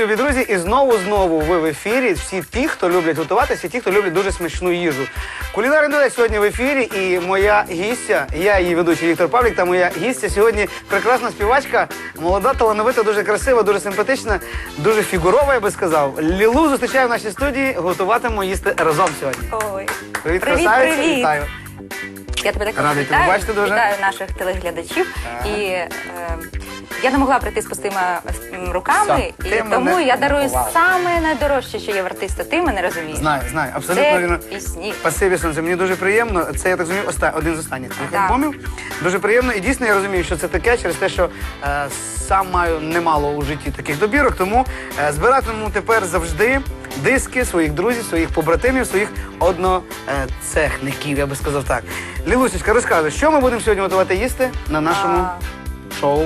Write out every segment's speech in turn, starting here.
любі друзі, і знову знову ви в ефірі. Всі ті, хто люблять готувати, всі ті, хто люблять дуже смачну їжу. Кулінарний дует сьогодні в ефірі, і моя гістя, я її ведучий Віктор Павлік, та моя гістя сьогодні прекрасна співачка, молода, талановита, дуже красива, дуже симпатична, дуже фігурова, я би сказав. Лілу зустрічаю в нашій студії, готуватимемо їсти разом сьогодні. Ой. Привіт, Привіт, красавиця, привіт. вітаю. Я тебе також Радий тебе вітаю. бачити дуже. Вітаю наших телеглядачів. І е, я не могла прийти з пустими м, руками, Все, і тому мене я дарую здивувала. саме найдорожче, що є в артиста. Ти мене розумієш. Знаю, знаю, абсолютно Це вірно. пісні. Спасибі, сонце. Мені дуже приємно. Це я так розумію, оста... один з останніх твоїх Так. альбомів. Дуже приємно. І дійсно я розумію, що це таке через те, що е, сам маю немало у житті таких добірок. Тому е, збиратиму тепер завжди диски своїх друзів, своїх побратимів, своїх одноцехників, я би сказав так. Лілусечка, розказуй, що ми будемо сьогодні готувати їсти на нашому шоу.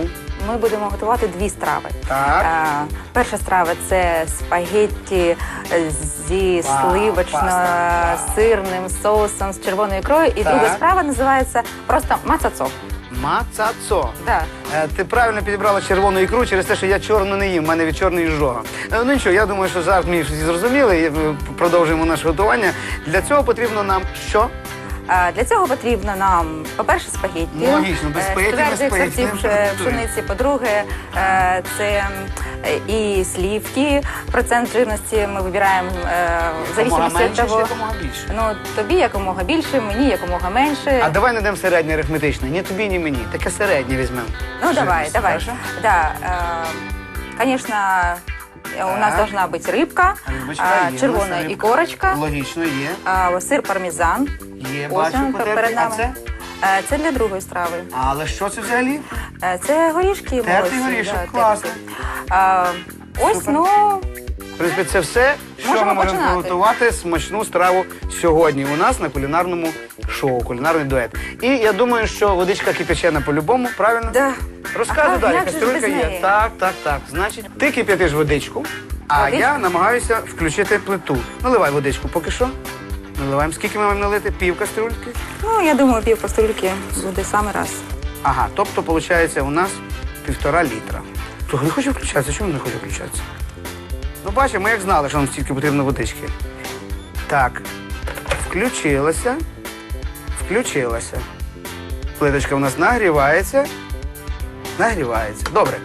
Ми будемо готувати дві страви. Так. А, перша страва це спагетті зі сливочно-сирним соусом з червоною ікрою. І Так. друга страва називається просто мацацо. Мацацо. Так. Е, Ти правильно підібрала червону ікру через те, що я чорну не їм, в мене від чорної жога. Е, Ну нічого, я думаю, що жарт мій всі зрозуміли. і, е, Продовжуємо наше готування. Для цього потрібно нам що? Для цього потрібно нам, по-перше, спагетті. Ну, логічно, без Е, спагетті без спагетті, сортів не е, готує. пшениці. По-друге, е, це е, і слівки. Процент жирності ми вибираємо е, в Якомога зависимості від менше чи того. якомога більше? Ну, тобі якомога більше, мені якомога менше. А давай знайдемо середнє арифметичне. Ні тобі, ні мені. Таке середнє візьмемо. Ну, давай, Жирність, давай. хорошо? Да, э, конечно, у нас Так. должна быть рыбка, Рибочка, а, є у нас червона рибка. ікорочка, Логічно, є. а, сир пармезан. Є, Ось бачу, він потертий. перед А нами. це? Е, Це для другої страви. Але що це взагалі? Е, Це горішки Тертий горішок, да, класно. терті. А, Ось, Супер. ну, В принципі, це все, що Можемо ми можемо починати. приготувати смачну страву сьогодні у нас на кулінарному шоу, кулінарний дует. І я думаю, що водичка кипячена по-любому, правильно? да. Розказуй далі, як же ж кастрюлька без є. неї? Так, так, так. Значить, ти кип'ятиш водичку, а Водичку? я намагаюся включити плиту. Наливай водичку поки що. Наливаємо. Скільки ми маємо налити? Пів кастрюльки. Ну, я думаю, пів кастрюльки буде саме раз. Ага, тобто, виходить, у нас півтора літра. Слухай, не хоче включатися, чому не хоче включатися? Ну, бачимо, ми як знали, що нам стільки потрібно водички. Так, включилася. Включилася. Плиточка у нас нагрівається. Нагрівається. Добре.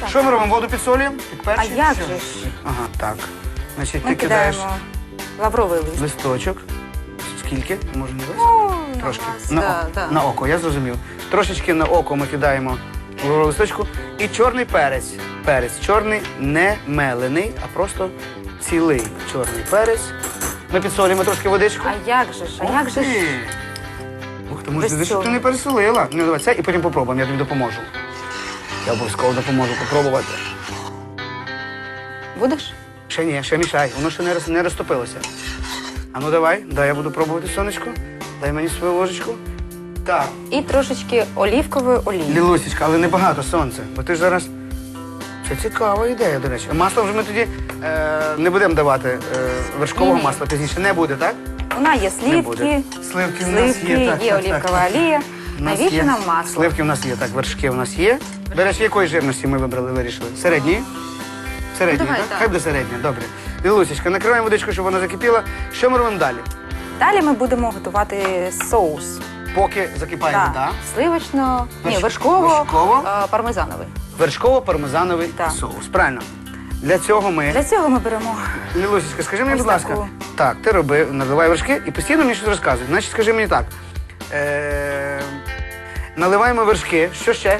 Так. Що ми робимо? Воду підсолюємо? Підперчуємо? А як же ж? Ага, так. Значить, Ми ти кидаєш кидаємо лавровий лист. листочок. Скільки? Може не весь? Ну, Трошки. вас, На, да, око. да. на око, я зрозумів. Трошечки на око ми кидаємо лаврову листочку. І чорний перець. Перець. Чорний не мелений, а просто цілий чорний перець. Ми підсолюємо трошки водичку. А як же ж? А як же ж? ти! Ух ти, може, Без ти, щоб ти цього. не пересолила. Ну, давай це і потім попробуємо, я тобі допоможу. Я обов'язково допоможу попробувати. Будеш? Ще ні, ще мішай, воно ще не, роз- не розтопилося. А ну давай, дай я буду пробувати сонечко. Дай мені свою ложечку. Так, І трошечки олівкової олії. Лілусечка, але не багато сонця, бо ти ж зараз. Це цікава ідея, до речі. Масло вже ми тоді е, не будемо давати е, вершкового Ні-ні. масла пізніше не буде, так? У нас є буде. слівки, Сливки в нас сливки, є, так, є так, так. олія. У нас Навіщо нам масло? Сливки в нас є, так, вершки в нас є. До речі, якої жирності ми вибрали, вирішили? Середньої? Середньої, Ну, давай, так? так. Хай буде середня, добре. Лілусечка, накриваємо водичку, щоб вона закипіла. Що ми робимо далі? Далі ми будемо готувати соус. Поки закипає Так, вода. Сливочно, ні, Верш- вершково, вершково. е, пармезановий. Вершково-пармезановий Так. соус. Правильно. Для цього ми. Для цього ми беремо Лілусечка, скажи мені, Ось будь ласка. таку. Так, ти роби, наливай вершки і постійно мені щось розказуй. Значить, скажи мені так. Е- наливаємо вершки. Що ще?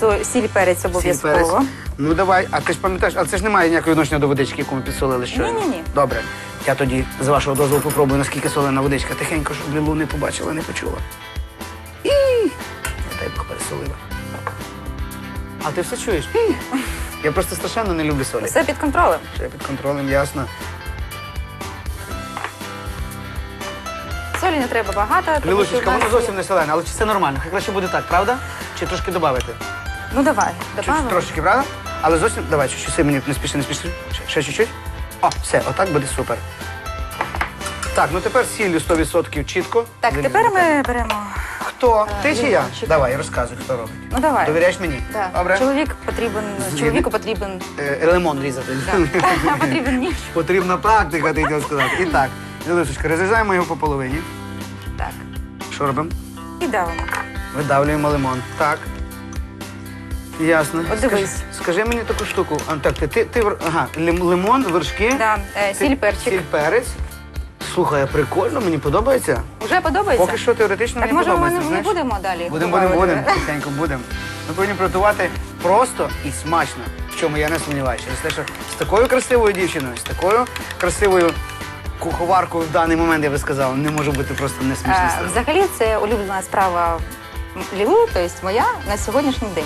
Со- сіль перець Сіль, обов'язково. перець. Ну давай, а ти ж пам'ятаєш, а це ж не має ніякого відношення до водички, яку ми підсолили щойно. Ні-ні-ні. Добре. Я тоді з вашого дозволу попробую, наскільки солена водичка. Тихенько, щоб Лілу не побачила, не почула. І дай Бог пересолила. А ти все чуєш? І. Я просто страшенно не люблю солі. Все під контролем. Ще під контролем, ясно. Солі не треба багато, тому що в Лілусечка, нас воно є- зовсім не солене, але чи це нормально? Хай краще буде так, правда? Чи трошки додати? Ну давай, Чуть, добавимо. трошечки, правда? Але зовсім, давай, чуть-чуть, сильно мені не спіши, не спіши. Ще, ще чуть-чуть. О, все, отак буде супер. Так, ну тепер сіллю 100% чітко. Так, Ви тепер ми беремо Хто? Ти чи я? лимончик. Давай, розказуй, хто робить. Ну давай. Довіряєш мені? Да. Добре. Чоловік потрібен, чоловіку потрібен, Е, лимон різати. потрібен ніж. Потрібна практика, ти хотів сказати. І так, Ілюшечка, розрізаємо його по половині. Так. Що робимо? І давимо. Видавлюємо лимон. Так. Ясно. От дивись. Скажи, скажи мені таку штуку. А, так, ти, ти, ти ага, лим- лимон, вершки. Да. Е, Сіль, перчик. Сіль, перець. Слухай, прикольно, мені подобається. Уже подобається? Поки що теоретично Так мені може ми подобається. не, не знаєш. будемо далі? Будемо, будемо, будемо. Тихенько будемо. Ми повинні приготувати просто і смачно, в чому я не сумніваюся. Через те, що з такою красивою дівчиною, з такою красивою куховаркою в даний момент, я би сказав, не може бути просто не смішно. Е, Взагалі це улюблена справа Лілу, тобто моя на сьогоднішній день.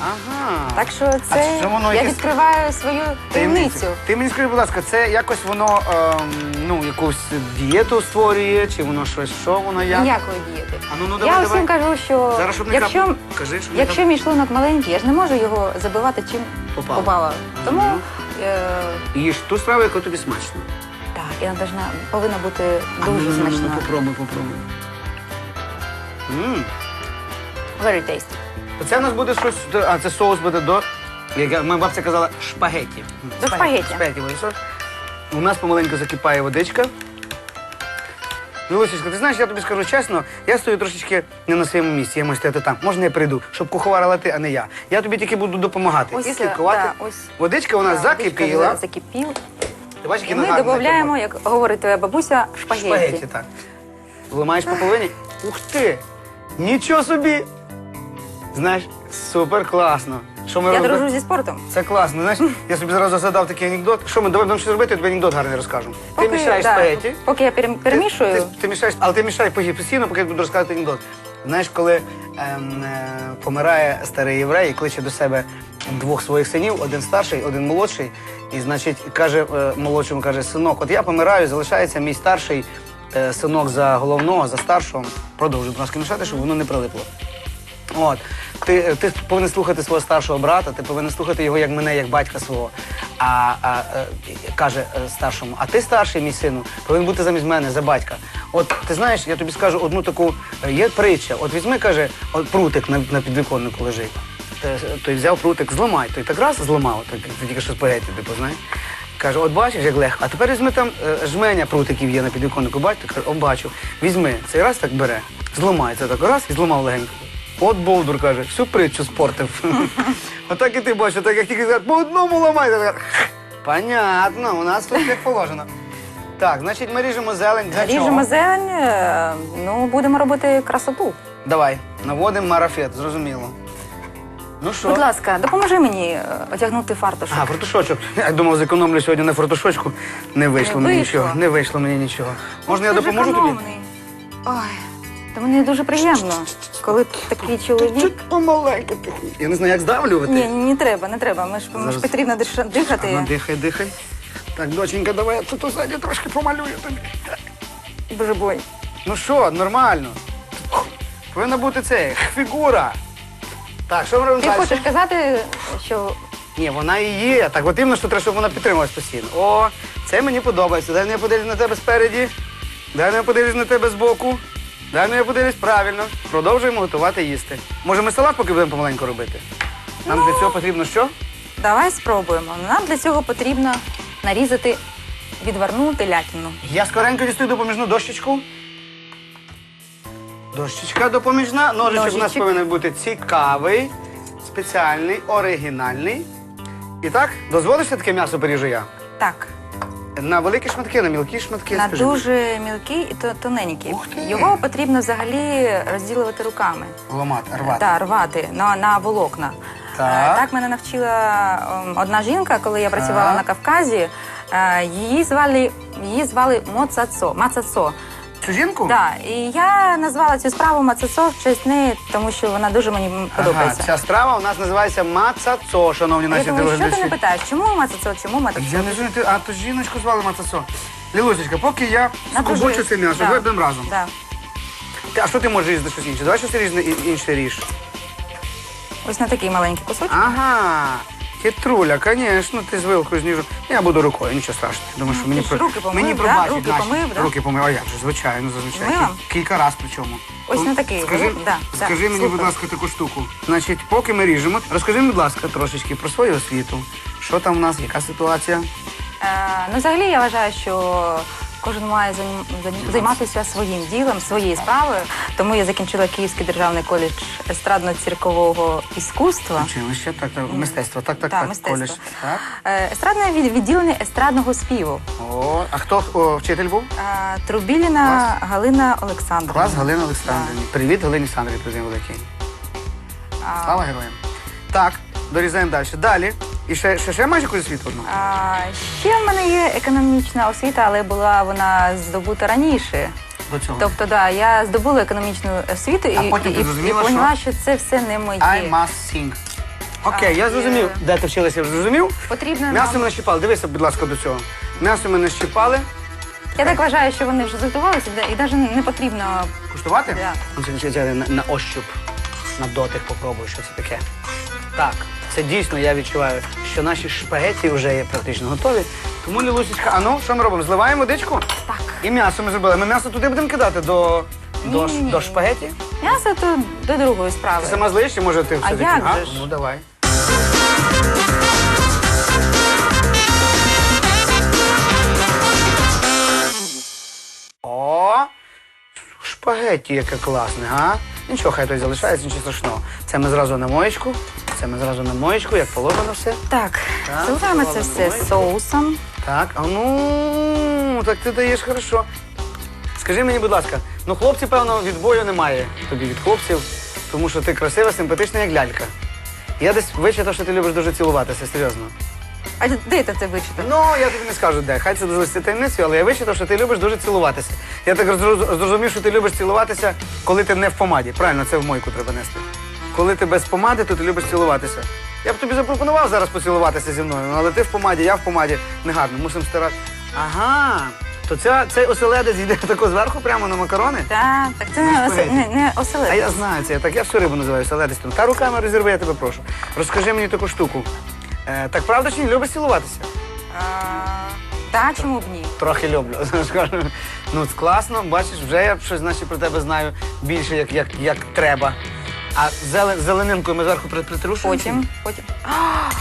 Ага. Так що А це воно я якесь- відкриваю свою таємницю. Ти мені скажи, будь ласка, це якось воно ем, ну, якусь дієту створює, чи воно щось, що воно як? Ніякої дієти. А ну, ну давай, я давай. усім кажу, що Зараз, щоб не якщо, капнув. Кажи, щоб не якщо мій шлунок маленький, я ж не можу його забивати чим Попало. попало. Тому Мгм. е, Їж ту страву, яка тобі смачна. так, вона должна, повинна бути А ну, дуже ну, ну, ну, смачна. Попробуй, попробуй. М. Very tasty. Оце у нас буде щось, а це соус буде до, як моя бабця казала, шпагетті. До шпагетті. Шпагетті вийшов. У нас помаленьку закипає водичка. Лусічка, ти знаєш, я тобі скажу чесно, я стою трошечки не на своєму місці, я можу стояти там. Можна я прийду, щоб куховарила ти, а не я. Я тобі тільки буду допомагати. Ось і слідкувати. да, ось. Водичка у нас Да, закипіла. Закипіла. Ти бачиш, І ми додаємо, як говорить твоя бабуся, шпагетті. Шпагетті, так. Вимаєш по половині? Ух ти! Нічого собі! Знаєш, супер класно. Що ми Я робимо? дружу зі спортом. Це класно. Знаєш, я собі зараз задав такий анекдот. Що ми давай будемо щось робити, я тобі анекдот гарний розкажемо. Ти мішаєш да, спагетті. Поки я перем- перемішую, Ти, ти, ти мішаєш, але ти мішаєш поки- постійно, поки я буду розказувати анекдот. Знаєш, коли ем, е, помирає старий єврей і кличе до себе двох своїх синів, один старший, один молодший, і, значить, каже е, молодшому, каже, синок, от я помираю, залишається мій старший е, синок за головного, за старшого. Продовжуй, будь ласка, мішати, щоб воно не прилипло. От. Ти, ти повинен слухати свого старшого брата, ти повинен слухати його як мене, як батька свого. А, а е, каже е, старшому, а ти старший, мій сину, повинен бути замість мене, за батька. От ти знаєш, я тобі скажу одну таку, е, є притча. От візьми, каже, от прутик на, на підвіконнику лежить. Той взяв прутик, зламай. Той так раз зламав, тільки що спагеті, типу, знаєш. Каже, от бачиш, як легко. А тепер візьми там жменя прутиків є на підвіконнику, бачите? Каже, о, бачу. Візьми, цей раз так бере, зламай це так раз і зламав легенько. От Болдур каже, всю притчу спортив. Отак і ти бачиш, так як тільки сказати, по одному ламай. так, Понятно, у нас тут як положено. Так, значить, ми ріжемо зелень. Для ріжемо чого? зелень, е, ну будемо робити красоту. Давай, наводимо марафет, зрозуміло. Ну що? Будь ласка, допоможи мені е, одягнути фартушок. А, фартушочок. Я думав, зекономлю сьогодні на фартушочку. Не вийшло Не мені вийшло. нічого. Не вийшло мені нічого. Можна я Ти ж допоможу тобі? економний. Ой, та мені дуже приємно, коли такий чоловік. Чуть помаленьку. Я не знаю, як здавлювати. Ні, не треба, не треба. Ми ж, ми ж Зараз. потрібно диш- дихати. Ну, дихай, дихай. Так, доченька, давай я тут ззаді трошки помалюю тобі. Боже бой. Ну що, нормально. Повинна бути це, фігура. Так, що ми робимо Ти далі? хочеш казати, що Ні, вона і є. Так, от іменно, що треба, щоб вона підтримувалась постійно. О, це мені подобається. Дай я подивлюсь на тебе спереді. Дай я подивлюсь на тебе збоку. Дай ну я подивлюсь правильно. Продовжуємо готувати їсти. Може, ми салат поки будемо помаленьку робити? Нам для цього потрібно що? давай спробуємо. Нам для цього потрібно нарізати відварну телятину. Я скоренько дістаю допоміжну дощечку. Дощечка допоміжна. Ножичок у нас Ножичок. повинен бути цікавий, спеціальний, оригінальний. І так, дозволиш таке м'ясо поріжу я? Так, На великі шматки, на мілкі шматки. на скажімо. дуже мілкі і то- тоненькі. Ух ти! Його потрібно взагалі розділювати руками. Ламати, рвати. Так, рвати на, на волокна. Так. Е, Так мене навчила ем, одна жінка, коли я працювала Так. на Кавказі. Е, Її звали її звали Моцацо. Мацацо. Цю жінку? Да, і я назвала цю справу Мацацо в честь неї, тому що вона дуже мені Ага, подобається. ця страва у нас називається мацацо, шановні Я наші думаю, що ти не телеглядачі. питаєш, чому Мацацо, чому Мацацо? Я не знаю, ти- а то жіночку звали мацацо. Лілусечка, поки я скубочу це м'ясо, Да. будемо разом. Да. Ти- А що ти можеш різати щось інше? Давай щось різне і- інше ріж. Ось на такий маленький кусочок. Ага. Хитруля, звісно, ти з вилкою зніжу. Я буду рукою, нічого страшного. Думаю, що мені, ти ж про- руки помив, мені да? пробачать Руки наші. помив, да? Руки помив, а як же, звичайно, зазвичай. Мила? Кі- Кілька разів причому. Ось Ну, на такий, Скажи, ну, да, да, скажи мені, супер. будь ласка, таку штуку. Значить, поки ми ріжемо, розкажи, будь ласка, трошечки про свою освіту. Що там в нас, яка ситуація? Е, ну, взагалі, я вважаю, що кожен має займ- займ- займатися своїм ділом, своєю справою. Тому я закінчила Київський державний коледж естрадно-циркового іскусства. Училище, так, так, мистецтво, так, так, Так, так, мистецтво. коледж. Так. Е, Естрадне від- відділення естрадного співу. О, а хто о, вчитель був? Е, Трубіліна Галина Олександрівна. Клас Галина Олександрівна. Привіт, Галині Олександрівні, друзі великий. А, Слава героям. Так, дорізаємо далі. Далі. І ще, ще, ще маєш якусь освіту одну? А, ще в мене є економічна освіта, але була вона здобута раніше. До цього. Тобто, да, я здобула економічну освіту А і, потім ти і, і зрозуміла, поняла, що це все не моє. I must sing. Окей, я зрозумів, є. де ти вчилася, я зрозумів. Потрібно М'ясо ми нам... нащипали, дивися, будь ласка, до цього. М'ясо ми нащипали. Я так вважаю, що вони вже готувалися, і навіть не потрібно. Куштувати? Да. Ну, це, це, це на, на ощуп, на дотик попробую, що це таке. Так, це дійсно я відчуваю, що наші шпагеті вже є практично готові. Тому, Лілусечка, а ну, що ми робимо? Зливаємо водичку? Так. І м'ясо ми зробили. Ми м'ясо туди будемо кидати до, до, ш- Ні-ні-ні. до шпагеті? М'ясо то до другої справи. Ти сама злиєш чи може ти все-таки? як же ж? Ну давай. О, шпагетті яке класне, га? Нічого, хай той залишається, нічого страшного. Це ми зразу на моєчку, це ми зразу на моєчку, як положено все. Так, Так, заливаємо це все двоє. соусом. Так, а ну, так ти даєш хорошо. Скажи мені, будь ласка, ну хлопці, певно, відбою немає тобі від хлопців, тому що ти красива, симпатична, як лялька. Я десь вичитав, що ти любиш дуже цілуватися, серйозно. А де ти це вичитав? Ну, я тобі не скажу де. Хай це залишиться таємницею, але я вичитав, що ти любиш дуже цілуватися. Я так зроз- зрозумів, що ти любиш цілуватися, коли ти не в помаді. Правильно, це в мойку треба нести. Коли ти без помади, то ти любиш цілуватися. Я б тобі запропонував зараз поцілуватися зі мною, але ти в помаді, я в помаді. Негарно, мусимо стирати. Ага. То ця, цей оселедець йде тако зверху прямо на макарони? Так, так це не, осе, не, не оселедець. А я знаю це, я так я всю рибу називаю оселедець. Та руками розірви, я тебе прошу. Розкажи мені таку штуку. Е, так правда чи ні? Любиш цілуватися? А, та, чому б ні? Трохи люблю. Ну, це класно, бачиш, вже я щось значить, про тебе знаю більше, як, як, як треба. А зелен, зеленинкою ми зверху при- притрушуємо? Потім, потім. А,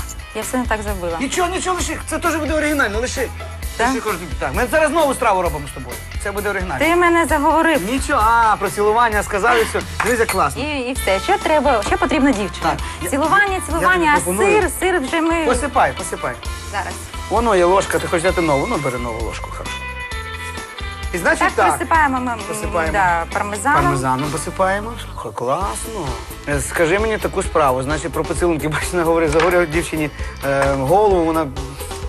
я все не так забила. Нічого, нічого, лиши. Це теж буде оригінально, лиши. Так? Ми зараз нову страву робимо з тобою. Це буде оригінально. Ти мене заговорив. Нічого, а, про цілування сказав і все. Дивіться, класно. І, і все. Що треба? Що потрібно дівчині? Так, Цілування, цілування, а пропоную- сир, сир вже ми Посипай, посипай. зараз. Воно є ложка, ти хочеш взяти нову, ну бери нову ложку, хорошо. І значить Так, так. присипаємо ми м, Посипаємо. Да, пармезаном. Пармезаном посипаємо. Слухай, класно. Е, Скажи мені таку справу, значить про поцілунки. Бачиш, наговорив, заговорив дівчині е, голову, вона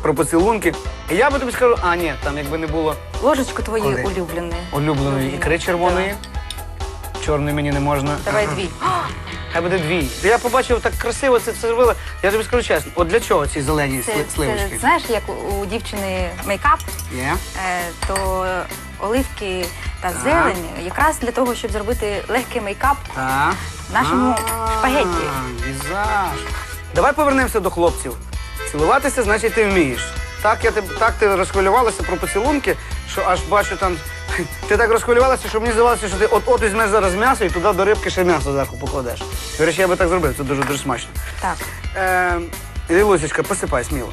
про поцілунки. І я би тобі скажу, а ні, там якби не було Ложечку твої Коли? улюбленої. улюбленої ікри червоної. Чорної мені не можна. Давай дві. Хай буде дві. Я побачив так красиво це все зробила. Я тобі скажу чесно, от для чого ці зелені Це, сли- це, сливочки? знаєш, як у, у дівчини мейкап, Є. е, то оливки та зелень якраз для того, щоб зробити легкий мейкап. Так. Нашому А, шпагетті. Візаж. Давай повернемося до хлопців. Цілуватися, значить, ти вмієш. Так, я так ти розхвилювалася про поцілунки, що аж бачу там. Ти так розхвилювалася, що мені здавалося, що ти от-от візьмеш зараз м'ясо і туди до рибки ще м'ясо зверху покладеш. До речі, я би так зробив, це дуже дуже смачно. Так. Е, Лілусечка, посипай сміло.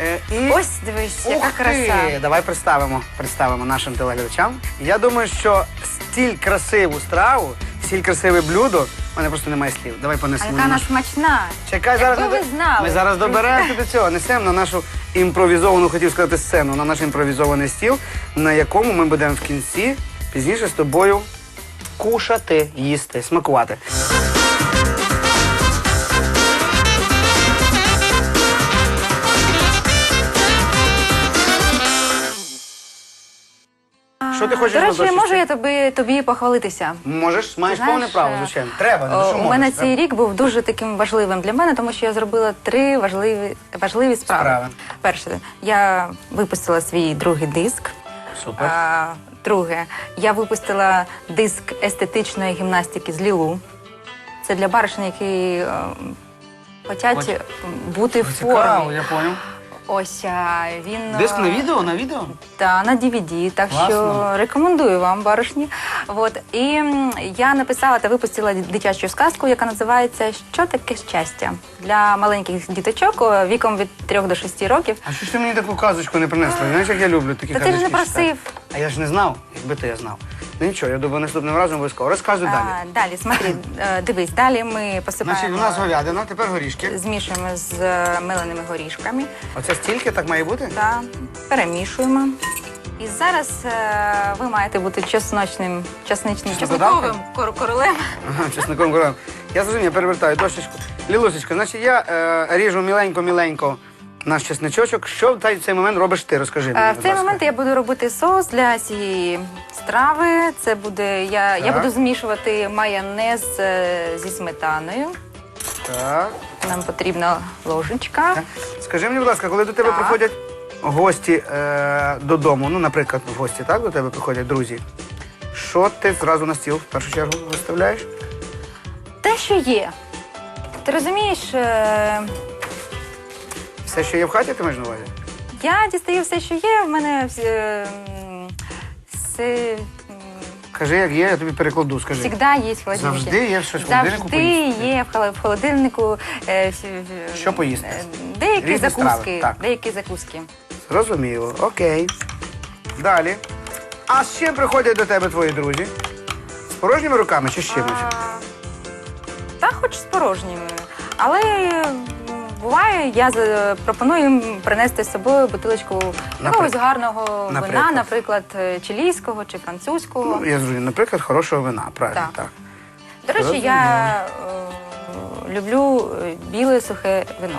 Е, і... Ось дивись, яка Ух краса. ти! Давай представимо, представимо нашим телеглядачам. Я думаю, що стіль красиву страву, стіль красиве блюдо. У мене просто немає слів. Давай понесемо. яка на вона наш- смачна. Чекай, зараз Якби ми, ви знали. ми зараз доберемося до цього. Несемо на нашу імпровізовану, хотів сказати, сцену, на наш імпровізований стіл, на якому ми будемо в кінці пізніше з тобою кушати, їсти, смакувати. Що ти хочеш До речі, додати? можу я тобі, тобі похвалитися? Можеш, маєш Знаєш, повне право, е, звичайно. Треба, ну О, що У можеш, мене треба. цей рік був дуже таким важливим для мене, тому що я зробила три важливі, важливі справи. Справи. Перше, я випустила свій другий диск. Супер. А, друге, я випустила диск естетичної гімнастики з Лілу. Це для баришень, які е, хочуть бути в Цікаво, формі. я поняв. Ось а, він Диск на е, відео, на відео? Та на DVD, так Класно. що рекомендую вам, баришні. От і м, я написала та випустила дитячу сказку, яка називається Що таке щастя для маленьких діточок о, віком від 3 до 6 років. А що ж ти мені таку казочку не принесла? Знаєш, як я люблю такі Та ти ж казочки не читати. просив. А я ж не знав, якби то я знав. Ну нічого, я думаю, наступним разом обов'язково. Розказуй далі. А, далі, смотри, е, дивись, далі ми посипаємо, Значить, у нас говядина, тепер горішки. змішуємо з е, меленими горішками Оце стільки так має бути? та перемішуємо. І зараз е, ви маєте бути чесночним, чесничним Чеснокодавкою? чесниковим кор- королем. Ага, чесником горем. Я зрозумів, я перевертаю дощечку. Лілусечка, значить я е, ріжу міленько-міленько наш чесничочок. Що в цей момент робиш ти? Розкажи мені. Е, В будь цей ласка. момент я буду робити соус для цієї страви. Це буде я, я Так. буду змішувати майонез е, зі сметаною. Так. Нам потрібна ложечка. Скажи мені, будь ласка, коли до тебе Так. приходять гості е, додому, ну, наприклад, в гості, так, до тебе приходять друзі. Що ти зразу на стіл в першу чергу виставляєш? Те, що є. Ти розумієш, е, Все, що є в хаті, ти маєш на увазі? я дістаю все, що є. В мене е, м, все Кажи, як є, я тобі перекладу, скажи. завжди є в холодильнику. Завжди є щось в холодильнику Завжди поїсти. є в холо- в холодильнику. е, всі- в- Що поїсти? е, Деякі Різні страви, закуски. так. Деякі закуски. Зрозуміло, окей. Далі. А з чим приходять до тебе твої друзі? З порожніми руками чи з чимось? А, Та хоч з порожніми. Але буває, я за- пропоную їм принести з собою бутилочку якогось гарного вина, Наприклад? наприклад, е, чилійського чи французького. Ну, я зрозумів, наприклад, хорошого вина, правильно, так. Так. До речі, я е, люблю е, біле сухе вино.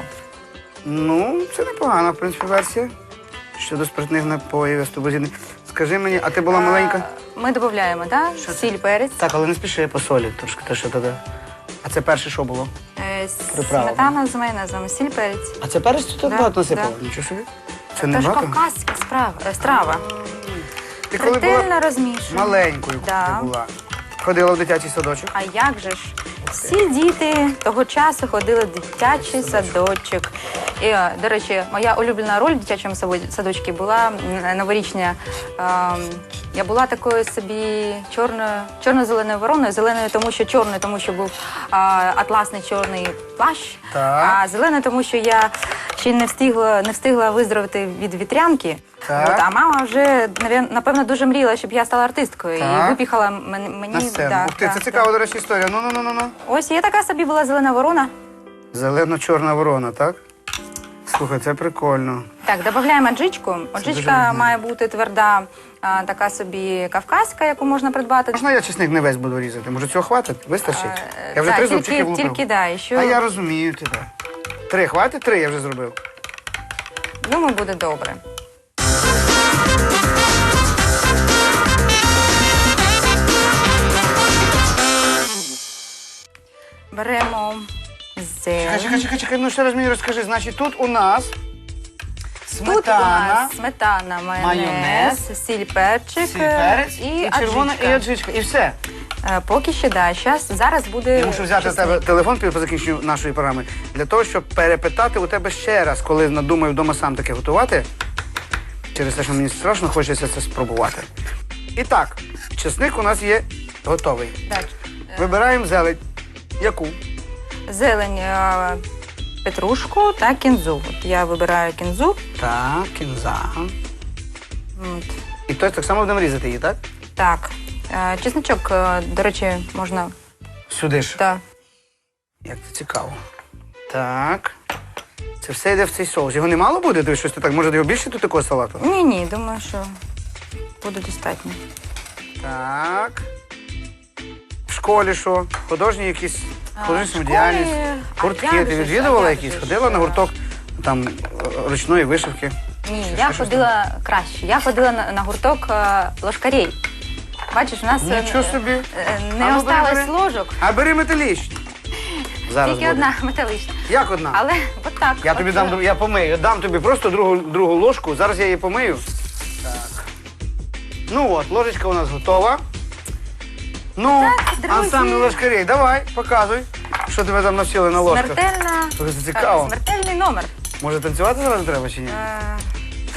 Ну, це непогана, в принципі, версія. Щодо спиртних напоїв, я з тобою згідний. Скажи мені, а ти була маленька? А, Ми додаємо, да? Сіль, перець, Так, але не спіши по солі, трошки те, що туди. А це перше, що було? е, Приправа. сметана з майонезом, сіль, перець. А це перець тут Да, багато насипало? да. Нічого собі. Це не Тож багато? кавказька справа, е, страва. Ти коли Ретельно була розмішуємо. маленькою, коли Да. була, ходила в дитячий садочок? А як же ж? Всі діти того часу ходили в дитячий садочок. І, е, до речі, моя улюблена роль в дитячому садочку була новорічня. Ем, Я була такою собі чорною, чорно-зеленою вороною. Зеленою, тому що чорною, тому що був атласний чорний плащ. Так. А зеленою, тому що я ще не встигла, не встигла виздоровити від вітрянки. Так. От, а мама вже напевно дуже мріяла, щоб я стала артисткою Так. і випіхала мен- мені На сцену. да, Ух ти, да, це да. цікава, до речі, історія. Ну, ну, ну, ну, ну. Ось я така собі була зелена ворона. Зелено-чорна ворона, так? Слухай, це прикольно. Так, додаємо аджичку. дуже Аджичка гарно. має бути тверда, а, така собі кавказька, яку можна придбати. Можна я чесник не весь буду різати? Може цього хватить? Вистачить? Е, Я вже так, три зубчики тільки, влупив. тільки да, і що, А я розумію тебе. Три, хватить? Три я вже зробив. думаю, буде добре. Беремо Чекай, зелень. чекай, чекай, чекай, ну ще раз мені розкажи. Значить, тут у нас Тут у нас сметана, майонез, майонез, сіль, перчик сіль, перець і, і червона, і аджичка. аджичка. І все. Е, Поки що, да. Щас, зараз буде Я мушу взяти чесник. тебе телефон по закінченню нашої програми для того, щоб перепитати у тебе ще раз, коли надумаю вдома сам таке готувати. Через те, що мені страшно хочеться це спробувати. І так, чесник у нас є готовий. Так. Вибираємо зелень. Яку? Зелень, е, петрушку та кінзу. От я вибираю кінзу. Так, кінза. От. І той так само будемо різати її, так? Так. Е, Чесничок, е, до речі, можна. Сюди ж. Та. Як це цікаво. Так. Це все йде в цей соус. Його не мало буде? Дивись, щось ти так, може його більше тут такого салату? Ні, ні, думаю, що буде достатньо. Так. В школі що? Художні якісь А, художню школі- діяльність. а Гуртки ти відвідувала якісь? Ходила на гурток там е, ручної вишивки. Ні, Ще я щось ходила краще. Я ходила на, на гурток е, ложкарей. Бачиш, у нас е, Нічого собі. е, А не ну, осталось бери, бери. ложок, А бери металічні. Зараз тільки буде. одна металична. Як одна? Але от так. Я от, тобі дам е, я помию. Дам тобі просто другу, другу ложку. Зараз я її помию. Так. Ну от, ложечка у нас готова. Ну, друзі. ансамбль ложкарей, давай, показуй. Що тебе там навчили на ложках? Смертельна. Слухай, це цікаво. е, Смертельний номер. Може танцювати зараз треба чи ні? Е,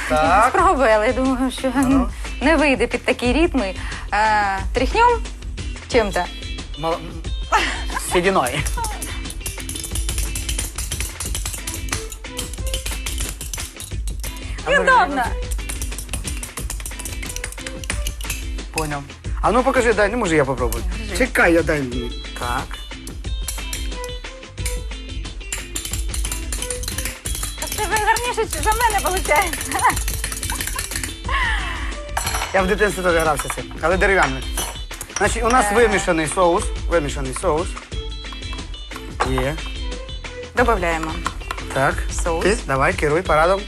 Так. Спробуй, але я думаю, що Ну. Не вийде під такі ритми. Е, Тряхнем чим-то. Мал- Сединой. А ну, Неудобно. Понял. А ну покажи, дай, ну може я попробую. Держи. Чекай, я дай. Так. Та Це ви гарніше за мене виходить. Я в дитинстві теж грався цим, але дерев'яний. Значить, у нас Е. вимішаний соус. Вимішаний соус. Є. Додаємо. Так. Соус. Ти давай, керуй парадом.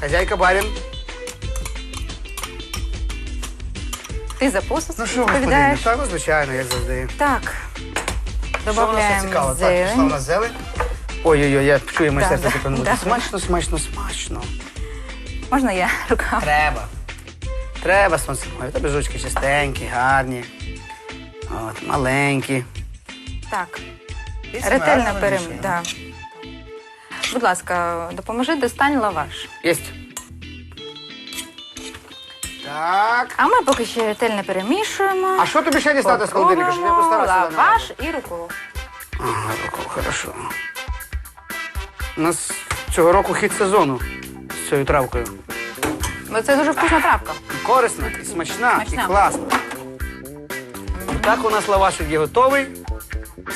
Хазяйка барин. Ти за посуд Ну що, відповідаєш. так, ну, звичайно, як завжди. Так. Що в нас Додаємо цікаво? Так, пішла зелень. нас зелень. Ой-ой-ой, я чую, моє серце да, тепер да. Смачно, смачно, смачно. Можна я руками? Треба. Треба, сонце. У тебе жучки чистенькі, гарні. От, маленькі. Так. Ретельно перем... Да. Будь ласка, допоможи достань лаваш. Єсть. Так. А ми поки ще ретельно перемішуємо. А що тобі ще дістати з холодильника, щоб я постарався? лаваш і руколу. Ага, руку, хорошо. У нас цього року хід сезону з цією травкою. Бо це дуже вкусна травка. Корисна, і смачна, Смачна. і класна. Так у нас лавашик є готовий.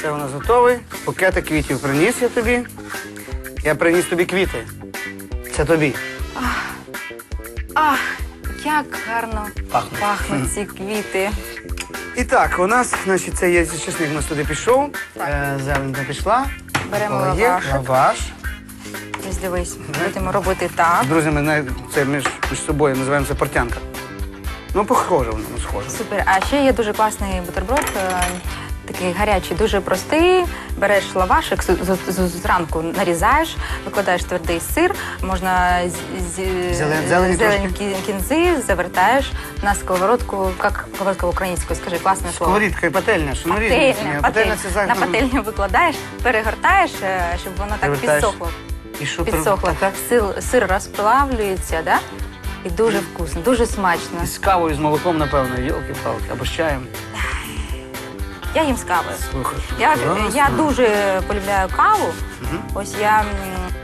Це у нас готовий. Букети квітів приніс я тобі. Я приніс тобі квіти. Це тобі. Ах, як гарно Пахнуть. пахнуть ці квіти. І так, у нас, значить, це є чесник у нас туди пішов. Е, зелень пішла. Беремо є лавашик. лаваш. Ось дивись, будемо робити так. З друзями на- це між, між собою називаємо це портянка. Ну, похоже воно, ну, схоже. Супер. А ще є дуже класний бутерброд, е, такий гарячий, дуже простий. Береш лавашик, з- з- з- зранку нарізаєш, викладаєш твердий сир, можна з- з- Зелен- зелені зелень кі- кінзи, завертаєш на сковородку, як сковородка українською, скажи, класне слово. Сковорідка і пательня, що ну різниця. Пательня, Пательня пательня. це На пательню викладаєш, перегортаєш, е, щоб воно так Перевертаєш. підсохло. І що Підсохло. Сир розплавлюється, да? І дуже вкусно, дуже смачно. І з кавою, з молоком, напевно, йолки-палки, або з чаєм. Я їм з кавою. Слухай, Я, класно. я дуже полюбляю каву. Ось я м,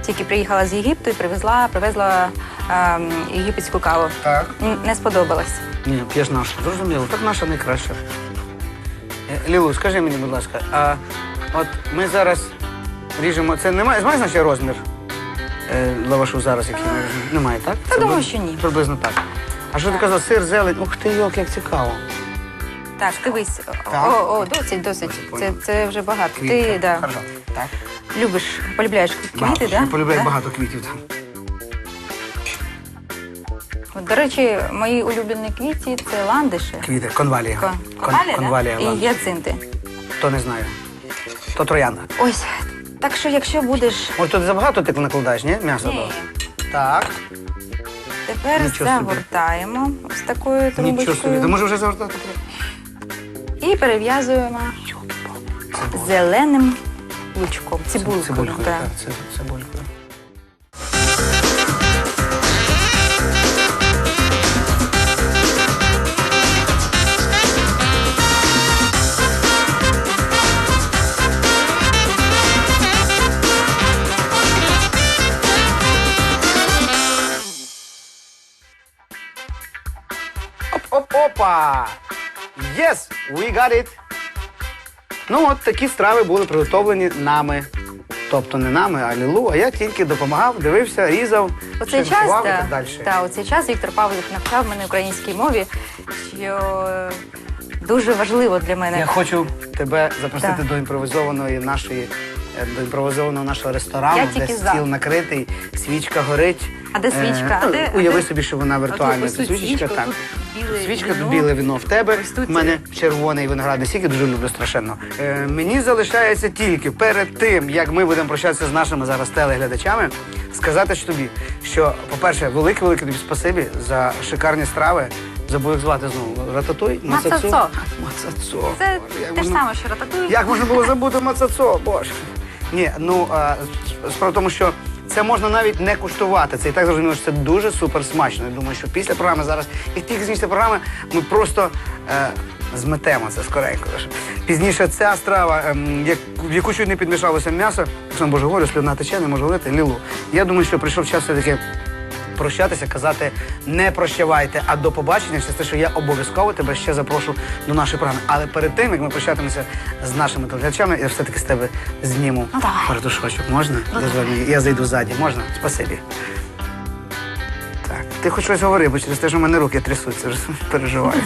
тільки приїхала з Єгипту і привезла, привезла ем, єгипетську каву. Так. М, Не сподобалось. Ні, п'єш нашу. Зрозуміло, так наша найкраща. Е, Лілу, скажи мені, будь ласка, а от ми зараз ріжемо. Це немає, знаєш значить розмір е, лавашу зараз, ми? Немає, так? Та думаю, що ні. Приблизно так. А що ти казав, сир, зелень? Ух ти, йолки, як цікаво. Так, дивись. Так. О, о, досить, досить. Це, це вже багато. Ти Квітка. да, Хорошо. Так. любиш, полюбляєш Багато. квіти, Я полюбляю Да? багато квітів там. От, До речі, мої улюблені квіти це ландиші. Квіти, конвалія. Кон- Кон- Конвалія, конвалія, і ладно. гіацинти. Хто не знає. То троянда. Ось. Так що, якщо будеш Ось тут забагато ти накладаєш, ні? М'ясо? Ні. Так. тепер Нічого собі. загортаємо ось такою Нічого собі. трубочкою Ти може вже завертати? і перев'язуємо зеленим лучком, цибулькою. Цибулькою, так, це цибулькою. We got it! Ну, от такі страви були приготовлені нами. Тобто не нами, а Лілу, а я тільки допомагав, дивився, різав, Оцей час, шефував і та, так далі. та, цей час Віктор Павлик навчав мене українській мові, що дуже важливо для мене. Я хочу тебе запросити Так. до імпровізованої нашої, е, до імпровізованого нашого ресторану, Я де тільки стіл за. накритий, свічка горить. А де свічка? Е, А де- а уяви де- собі, що вона віртуальна. тут свічка, так. біле Свічка, вино. біле вино в тебе. Ось тут в мене червоний виноградний сік, я дуже люблю страшенно. Е, мені залишається тільки перед тим, як ми будемо прощатися з нашими зараз телеглядачами, сказати ж тобі, що, по-перше, велике-велике тобі спасибі за шикарні страви. Забув, як звати знову. Рататуй? Мацацо. Мацацо. Це як те ж можна- саме, що рататуй. Як можна було забути мацацо? Боже. Ні, ну а, справа в тому, що це можна навіть не куштувати. Це і так зрозуміло, що це дуже супер смачно. Я думаю, що після програми зараз, як тільки закінчиться програми, ми просто е, зметемо це скоренько. Пізніше ця страва, ем, в яку чуть не підмішалося м'ясо, сам боже говорю, слюна тече, не можу говорити, лілу. Я думаю, що прийшов час все-таки прощатися, казати не прощавайте, а до побачення. Через те, що я обов'язково тебе ще запрошу до нашої програми. Але перед тим, як ми прощатимемося з нашими телеглядачами, я все-таки з тебе зніму Ну, давай. Можна? Ну? Я зайду ззаді. Можна? Спасибі. Так, ти хоч щось говори, бо через те, що в мене руки трясуться, вже переживаю.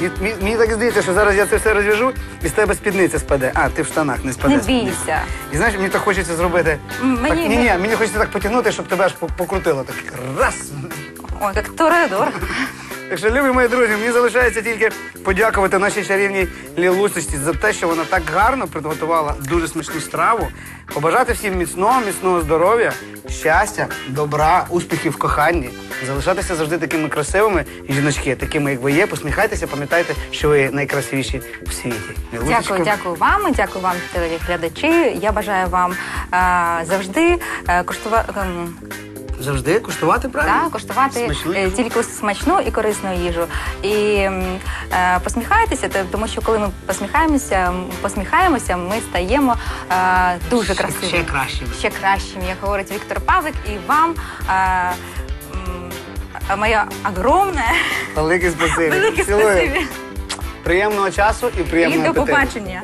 Дуже мі- Так. Мені, так здається, що зараз я це все розв'яжу і з тебе спідниця спаде. А, ти в штанах не спаде. Не спідниця. бійся. І знаєш, мені так хочеться зробити. М, мені- так, ні, ні, мені хочеться так потягнути, щоб тебе аж по- покрутило. Так раз. Ой, як Торедор. Так що, любі мої друзі, мені залишається тільки подякувати нашій чарівній Лілусості за те, що вона так гарно приготувала дуже смачну страву. Побажати всім міцного, міцного здоров'я, щастя, добра, успіхів в коханні. Залишатися завжди такими красивими жіночки, такими, як ви є. Посміхайтеся, пам'ятайте, що ви найкрасивіші в світі. Лілусечко. Дякую, дякую вам, дякую вам, телеглядачі. Я бажаю вам е, завжди е, куштувати. ем, Завжди куштувати правильно? Да, коштувати Смачну е, їжу. тільки смачну і корисну їжу. І м, е, посміхайтеся, то- тому що коли ми посміхаємося, м, посміхаємося, ми стаємо е, дуже Ще- красивими. ще кращими. Ще кращими, як говорить Віктор Павлик, і вам. Е, м, Моє огромне Велике спасибі. велике Цілую. спасибі. Приємного часу і приємного І до апетиту. Побачення.